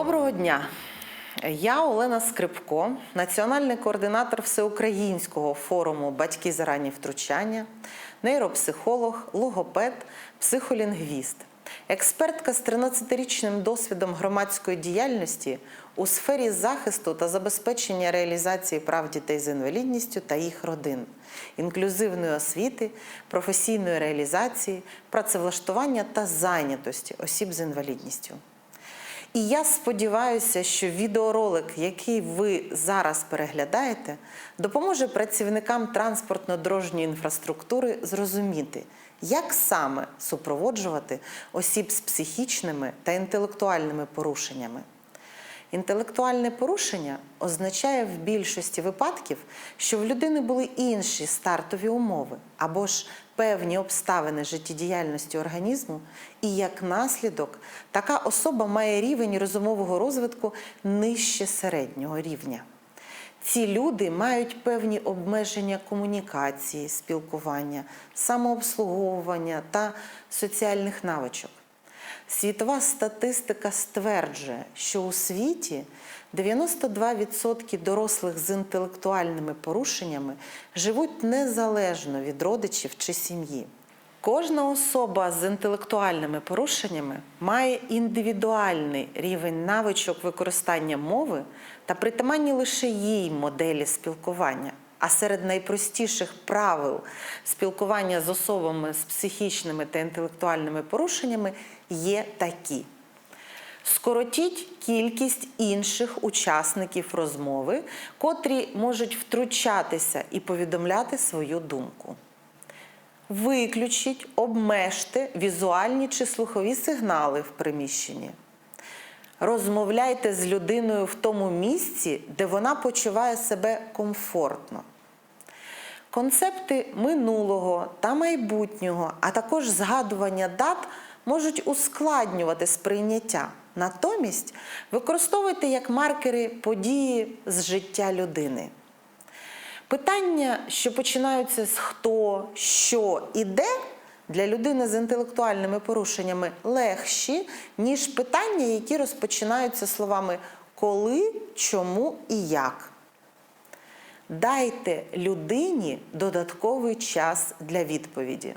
Доброго дня! Я Олена Скрипко, національний координатор всеукраїнського форуму Батьки за ранні втручання, нейропсихолог, логопед, психолінгвіст, експертка з 13-річним досвідом громадської діяльності у сфері захисту та забезпечення реалізації прав дітей з інвалідністю та їх родин, інклюзивної освіти, професійної реалізації, працевлаштування та зайнятості осіб з інвалідністю. І я сподіваюся, що відеоролик, який ви зараз переглядаєте, допоможе працівникам транспортно-дорожньої інфраструктури зрозуміти, як саме супроводжувати осіб з психічними та інтелектуальними порушеннями. Інтелектуальне порушення означає в більшості випадків, що в людини були інші стартові умови або ж певні обставини життєдіяльності організму, і як наслідок така особа має рівень розумового розвитку нижче середнього рівня. Ці люди мають певні обмеження комунікації, спілкування, самообслуговування та соціальних навичок. Світова статистика стверджує, що у світі 92% дорослих з інтелектуальними порушеннями живуть незалежно від родичів чи сім'ї. Кожна особа з інтелектуальними порушеннями має індивідуальний рівень навичок використання мови та притаманні лише їй моделі спілкування. А серед найпростіших правил спілкування з особами з психічними та інтелектуальними порушеннями є такі: скоротіть кількість інших учасників розмови, котрі можуть втручатися і повідомляти свою думку. Виключіть, обмежте візуальні чи слухові сигнали в приміщенні. Розмовляйте з людиною в тому місці, де вона почуває себе комфортно. Концепти минулого та майбутнього, а також згадування дат можуть ускладнювати сприйняття. Натомість використовуйте як маркери події з життя людини. Питання, що починаються з хто, що і де, для людини з інтелектуальними порушеннями легші, ніж питання, які розпочинаються словами коли, чому і як. Дайте людині додатковий час для відповіді.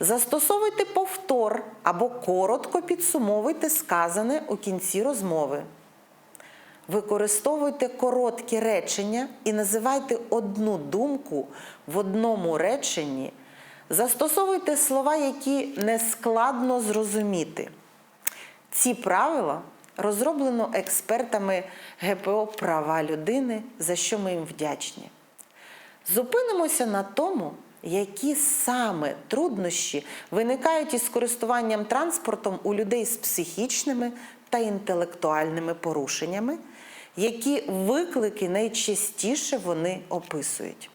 Застосовуйте повтор або коротко підсумовуйте сказане у кінці розмови. Використовуйте короткі речення і називайте одну думку в одному реченні. Застосовуйте слова, які нескладно зрозуміти. Ці правила розроблено експертами ГПО права людини, за що ми їм вдячні. Зупинимося на тому, які саме труднощі виникають із користуванням транспортом у людей з психічними та інтелектуальними порушеннями, які виклики найчастіше вони описують.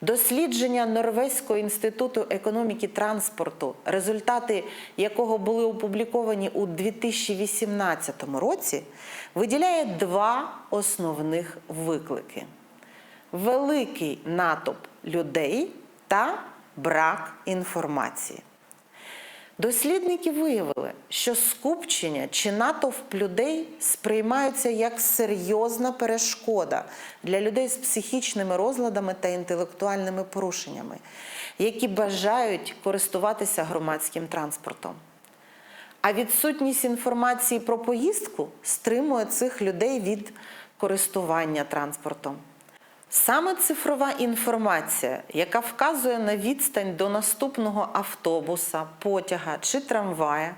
Дослідження Норвезького інституту економіки транспорту, результати якого були опубліковані у 2018 році, виділяє два основних виклики: великий натовп людей та брак інформації. Дослідники виявили, що скупчення чи натовп людей сприймаються як серйозна перешкода для людей з психічними розладами та інтелектуальними порушеннями, які бажають користуватися громадським транспортом. А відсутність інформації про поїздку стримує цих людей від користування транспортом. Саме цифрова інформація, яка вказує на відстань до наступного автобуса, потяга чи трамвая,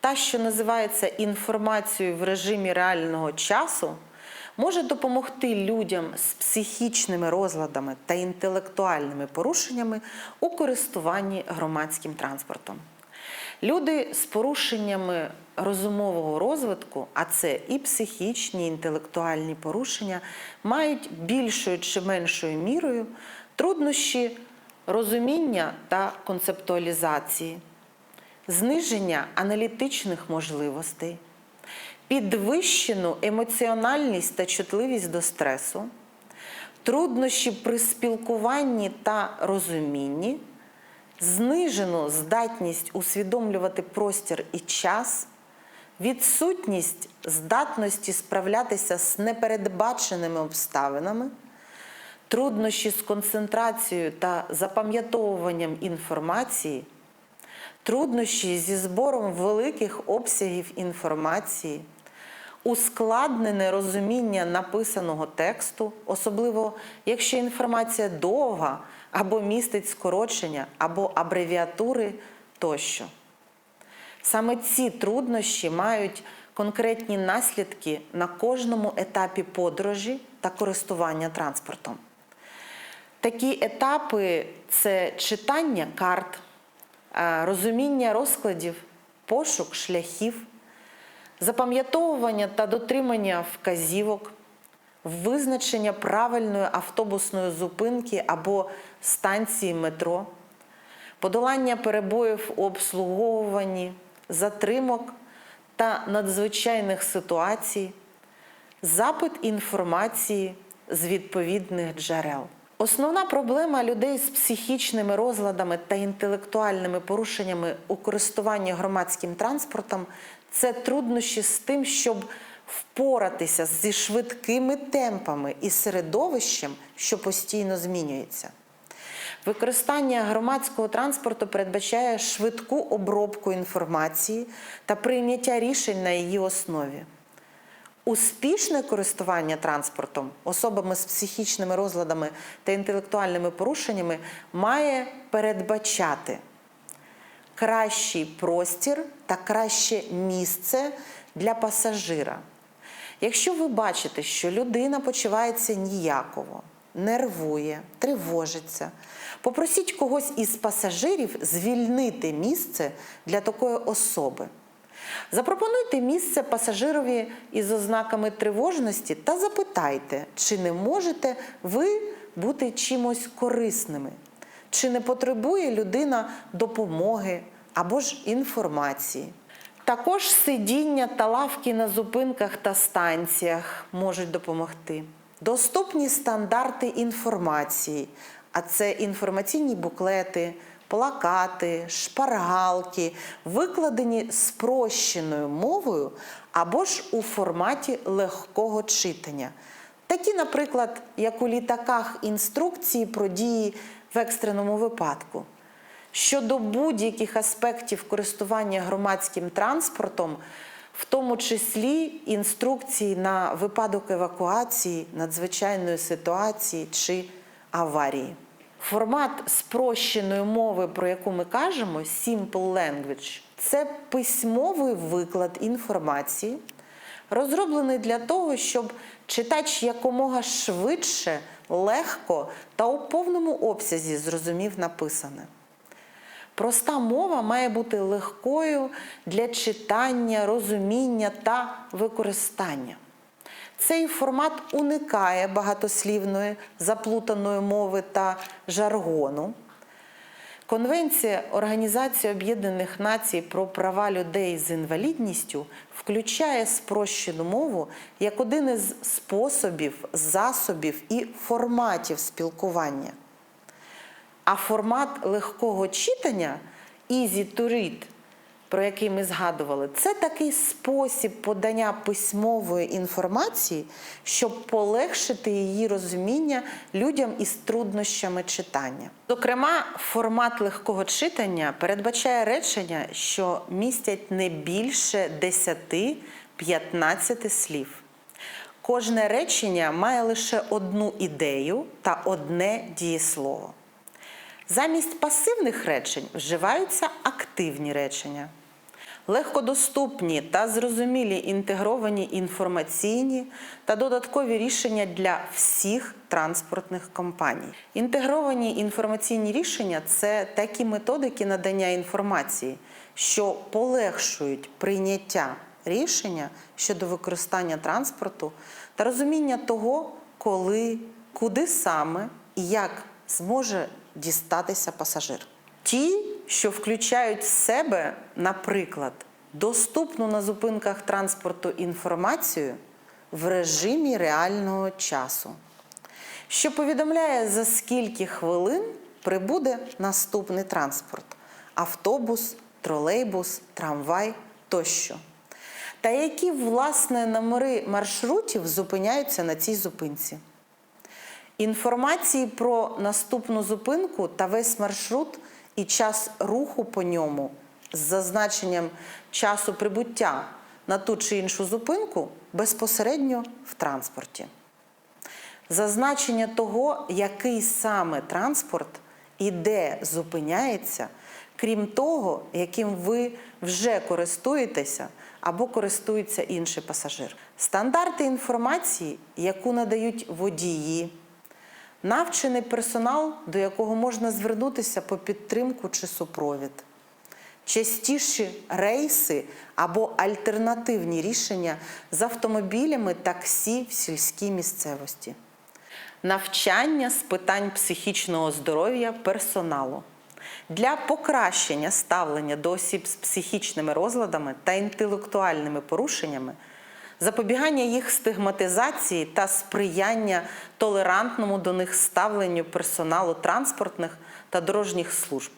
та, що називається інформацією в режимі реального часу, може допомогти людям з психічними розладами та інтелектуальними порушеннями у користуванні громадським транспортом. Люди з порушеннями розумового розвитку, а це і психічні, і інтелектуальні порушення, мають більшою чи меншою мірою труднощі розуміння та концептуалізації, зниження аналітичних можливостей, підвищену емоціональність та чутливість до стресу, труднощі при спілкуванні та розумінні знижену здатність усвідомлювати простір і час, відсутність здатності справлятися з непередбаченими обставинами, труднощі з концентрацією та запам'ятовуванням інформації, труднощі зі збором великих обсягів інформації, ускладнене розуміння написаного тексту, особливо якщо інформація довга або містить скорочення або абревіатури тощо. Саме ці труднощі мають конкретні наслідки на кожному етапі подорожі та користування транспортом. Такі етапи це читання карт, е, розуміння розкладів, пошук шляхів, запам'ятовування та дотримання вказівок, визначення правильної автобусної зупинки або станції метро, подолання перебоїв у обслуговуванні, затримок та надзвичайних ситуацій, запит інформації з відповідних джерел. Основна проблема людей з психічними розладами та інтелектуальними порушеннями у користуванні громадським транспортом це труднощі з тим, щоб впоратися зі швидкими темпами і середовищем, що постійно змінюється. Використання громадського транспорту передбачає швидку обробку інформації та прийняття рішень на її основі. Успішне користування транспортом особами з психічними розладами та інтелектуальними порушеннями має передбачати кращий простір та краще місце для пасажира. Якщо ви бачите, що людина почувається ніяково, нервує, тривожиться, попросіть когось із пасажирів звільнити місце для такої особи. Запропонуйте місце пасажирові із ознаками тривожності та запитайте, чи не можете ви бути чимось корисними, чи не потребує людина допомоги або ж інформації. Також сидіння та лавки на зупинках та станціях можуть допомогти. Доступні стандарти інформації, а це інформаційні буклети, плакати, шпаргалки, викладені спрощеною мовою або ж у форматі легкого читання. Такі, наприклад, як у літаках інструкції про дії в екстреному випадку. Щодо будь-яких аспектів користування громадським транспортом, в тому числі інструкції на випадок евакуації, надзвичайної ситуації чи аварії. Формат спрощеної мови, про яку ми кажемо, simple language, це письмовий виклад інформації, розроблений для того, щоб читач якомога швидше, легко та у повному обсязі зрозумів написане. Проста мова має бути легкою для читання, розуміння та використання. Цей формат уникає багатослівної заплутаної мови та жаргону. Конвенція Організації Об'єднаних Націй про права людей з інвалідністю включає спрощену мову як один із способів, засобів і форматів спілкування. А формат легкого читання easy to read, про який ми згадували, це такий спосіб подання письмової інформації, щоб полегшити її розуміння людям із труднощами читання. Зокрема, формат легкого читання передбачає речення, що містять не більше 10-15 слів. Кожне речення має лише одну ідею та одне дієслово. Замість пасивних речень вживаються активні речення. Легкодоступні та зрозумілі інтегровані інформаційні та додаткові рішення для всіх транспортних компаній. Інтегровані інформаційні рішення це такі методики надання інформації, що полегшують прийняття рішення щодо використання транспорту та розуміння того, коли, куди саме і як зможе дістатися пасажир. Ті, що включають в себе, наприклад, доступну на зупинках транспорту інформацію в режимі реального часу, що повідомляє, за скільки хвилин прибуде наступний транспорт автобус, тролейбус, трамвай тощо. та які власне номери маршрутів зупиняються на цій зупинці. Інформації про наступну зупинку та весь маршрут і час руху по ньому з зазначенням часу прибуття на ту чи іншу зупинку безпосередньо в транспорті. Зазначення того, який саме транспорт і де зупиняється, крім того, яким ви вже користуєтеся або користується інший пасажир. Стандарти інформації, яку надають водії, навчений персонал, до якого можна звернутися по підтримку чи супровід, частіші рейси або альтернативні рішення з автомобілями таксі в сільській місцевості, навчання з питань психічного здоров'я персоналу. Для покращення ставлення до осіб з психічними розладами та інтелектуальними порушеннями запобігання їх стигматизації та сприяння толерантному до них ставленню персоналу транспортних та дорожніх служб.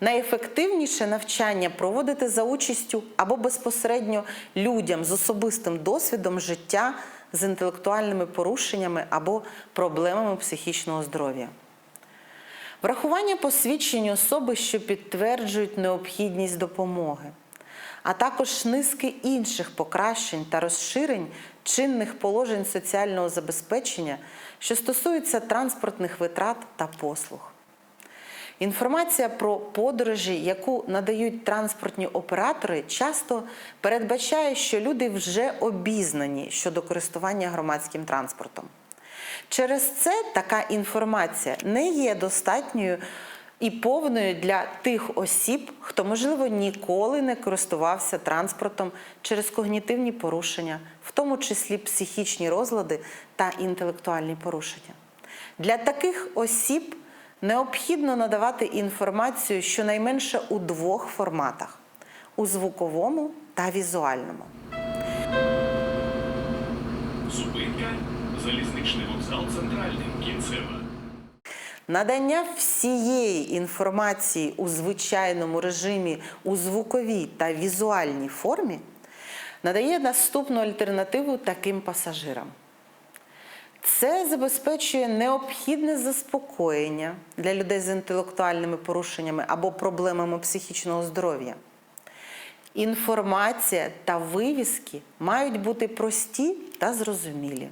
Найефективніше навчання проводити за участю або безпосередньо людям з особистим досвідом життя з інтелектуальними порушеннями або проблемами психічного здоров'я. Врахування посвідчень особи, що підтверджують необхідність допомоги, а також низки інших покращень та розширень чинних положень соціального забезпечення, що стосуються транспортних витрат та послуг. Інформація про подорожі, яку надають транспортні оператори, часто передбачає, що люди вже обізнані щодо користування громадським транспортом. Через це така інформація не є достатньою і повною для тих осіб, хто, можливо, ніколи не користувався транспортом через когнітивні порушення, в тому числі психічні розлади та інтелектуальні порушення. Для таких осіб необхідно надавати інформацію щонайменше у двох форматах у звуковому та візуальному. Зупинка, залізничний вокзал центральний, кінцева. Надання всієї інформації у звичайному режимі у звуковій та візуальній формі надає наступну альтернативу таким пасажирам. Це забезпечує необхідне заспокоєння для людей з інтелектуальними порушеннями або проблемами психічного здоров'я. Інформація та вивіски мають бути прості та зрозумілі.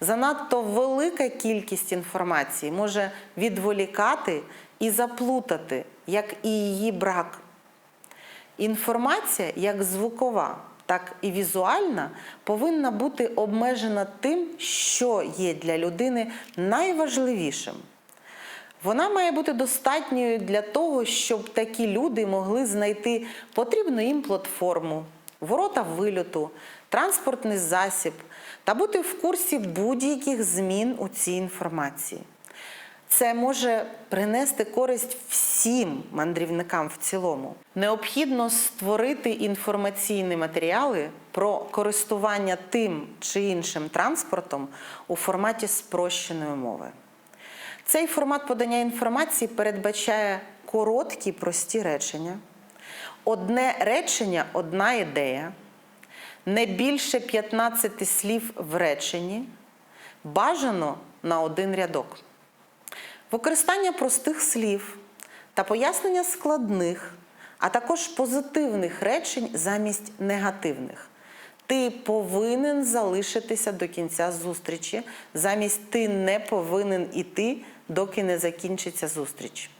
Занадто велика кількість інформації може відволікати і заплутати, як і її брак. Інформація, як звукова, так і візуальна, повинна бути обмежена тим, що є для людини найважливішим. Вона має бути достатньою для того, щоб такі люди могли знайти потрібну їм платформу, ворота вильоту, транспортний засіб та бути в курсі будь-яких змін у цій інформації. Це може принести користь всім мандрівникам в цілому. Необхідно створити інформаційні матеріали про користування тим чи іншим транспортом у форматі спрощеної мови. Цей формат подання інформації передбачає короткі прості речення, одне речення, одна ідея, не більше 15 слів в реченні, бажано на один рядок. Використання простих слів та пояснення складних, а також позитивних речень замість негативних. Ти повинен залишитися до кінця зустрічі, замість ти не повинен іти, доки не закінчиться зустріч.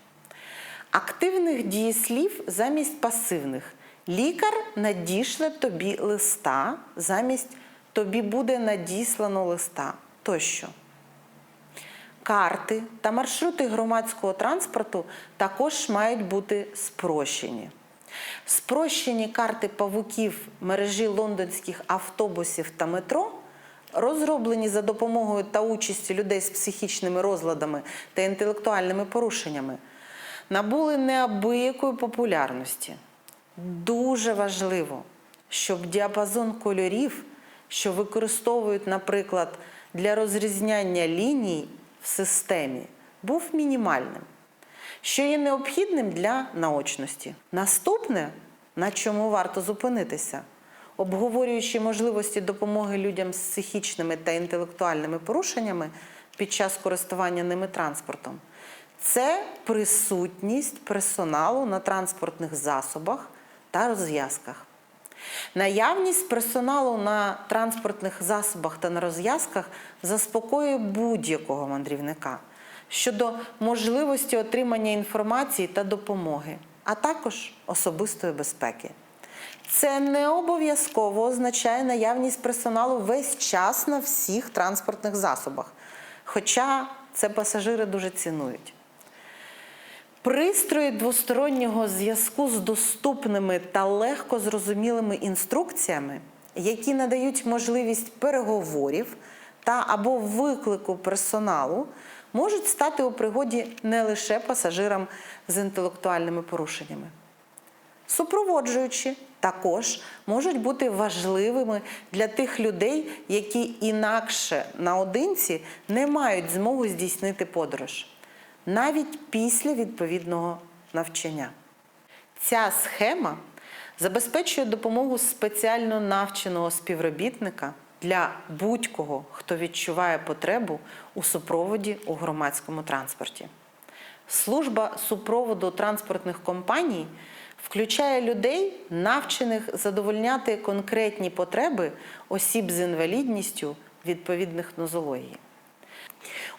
Активних дієслів замість пасивних. Лікар надішле тобі листа, замість тобі буде надіслано листа тощо. Карти та маршрути громадського транспорту також мають бути спрощені. Спрощені карти павуків мережі лондонських автобусів та метро, розроблені за допомогою та участю людей з психічними розладами та інтелектуальними порушеннями, набули неабиякої популярності. Дуже важливо, щоб діапазон кольорів, що використовують, наприклад, для розрізняння ліній в системі, був мінімальним, що є необхідним для наочності. Наступне, на чому варто зупинитися, обговорюючи можливості допомоги людям з психічними та інтелектуальними порушеннями під час користування ними транспортом, це присутність персоналу на транспортних засобах та розв'язках. Наявність персоналу на транспортних засобах та на розв'язках заспокоює будь-якого мандрівника щодо можливості отримання інформації та допомоги, а також особистої безпеки. Це не обов'язково означає наявність персоналу весь час на всіх транспортних засобах, хоча це пасажири дуже цінують. Пристрої двостороннього зв'язку з доступними та легко зрозумілими інструкціями, які надають можливість переговорів та або виклику персоналу, можуть стати у пригоді не лише пасажирам з інтелектуальними порушеннями. Супроводжуючі також можуть бути важливими для тих людей, які інакше наодинці не мають змоги здійснити подорож, навіть після відповідного навчання. Ця схема забезпечує допомогу спеціально навченого співробітника для будь-кого, хто відчуває потребу у супроводі у громадському транспорті. Служба супроводу транспортних компаній включає людей, навчених задовольняти конкретні потреби осіб з інвалідністю відповідних нозологій.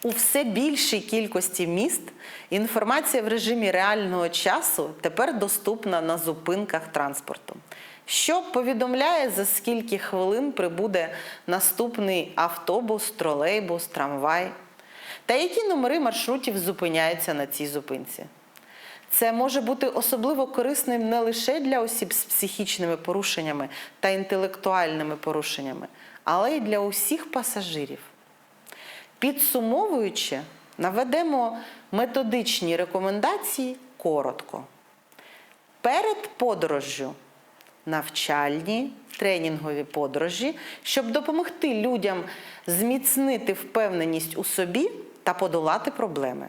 У все більшій кількості міст інформація в режимі реального часу тепер доступна на зупинках транспорту, що повідомляє, за скільки хвилин прибуде наступний автобус, тролейбус, трамвай, та які номери маршрутів зупиняються на цій зупинці. Це може бути особливо корисним не лише для осіб з психічними порушеннями та інтелектуальними порушеннями, але й для усіх пасажирів. Підсумовуючи, наведемо методичні рекомендації коротко. Перед подорожжю навчальні тренінгові подорожі, щоб допомогти людям зміцнити впевненість у собі та подолати проблеми.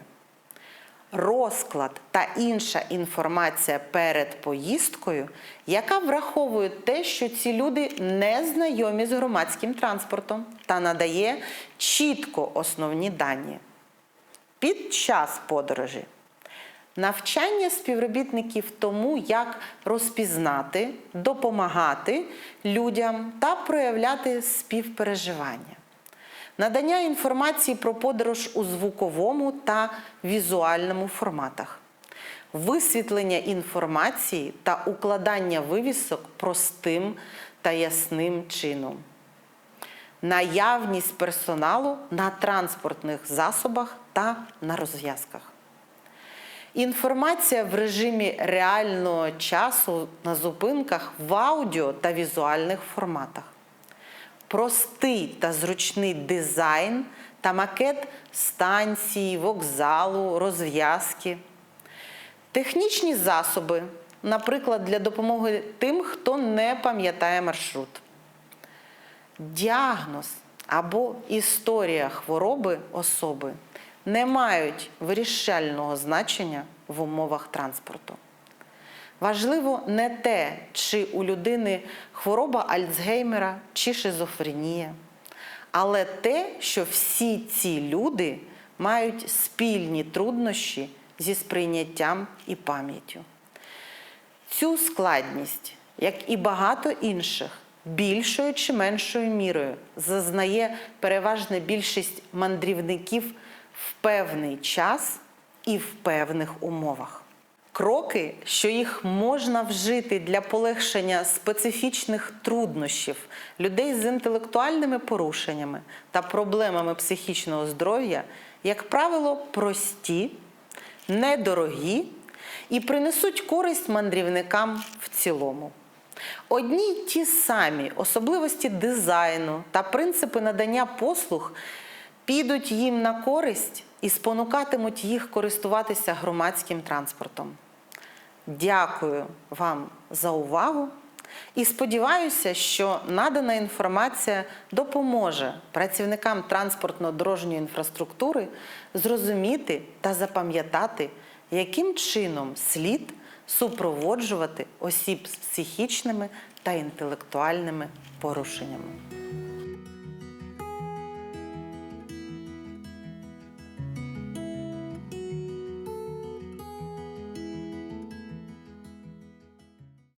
Розклад та інша інформація перед поїздкою, яка враховує те, що ці люди не знайомі з громадським транспортом та надає чітко основні дані. Під час подорожі навчання співробітників тому, як розпізнати, допомагати людям та проявляти співпереживання надання інформації про подорож у звуковому та візуальному форматах, висвітлення інформації та укладання вивісок простим та ясним чином, наявність персоналу на транспортних засобах та на розв'язках. Інформація в режимі реального часу на зупинках в аудіо та візуальних форматах простий та зручний дизайн та макет станції, вокзалу, розв'язки, технічні засоби, наприклад, для допомоги тим, хто не пам'ятає маршрут, діагноз або історія хвороби особи не мають вирішального значення в умовах транспорту. Важливо не те, чи у людини хвороба Альцгеймера чи шизофренія, але те, що всі ці люди мають спільні труднощі зі сприйняттям і пам'яттю. Цю складність, як і багато інших, більшою чи меншою мірою зазнає переважна більшість мандрівників в певний час і в певних умовах. Кроки, що їх можна вжити для полегшення специфічних труднощів людей з інтелектуальними порушеннями та проблемами психічного здоров'я, як правило, прості, недорогі і принесуть користь мандрівникам в цілому. Одні й ті самі особливості дизайну та принципи надання послуг підуть їм на користь і спонукатимуть їх користуватися громадським транспортом. Дякую вам за увагу і сподіваюся, що надана інформація допоможе працівникам транспортно-дорожньої інфраструктури зрозуміти та запам'ятати, яким чином слід супроводжувати осіб з психічними та інтелектуальними порушеннями.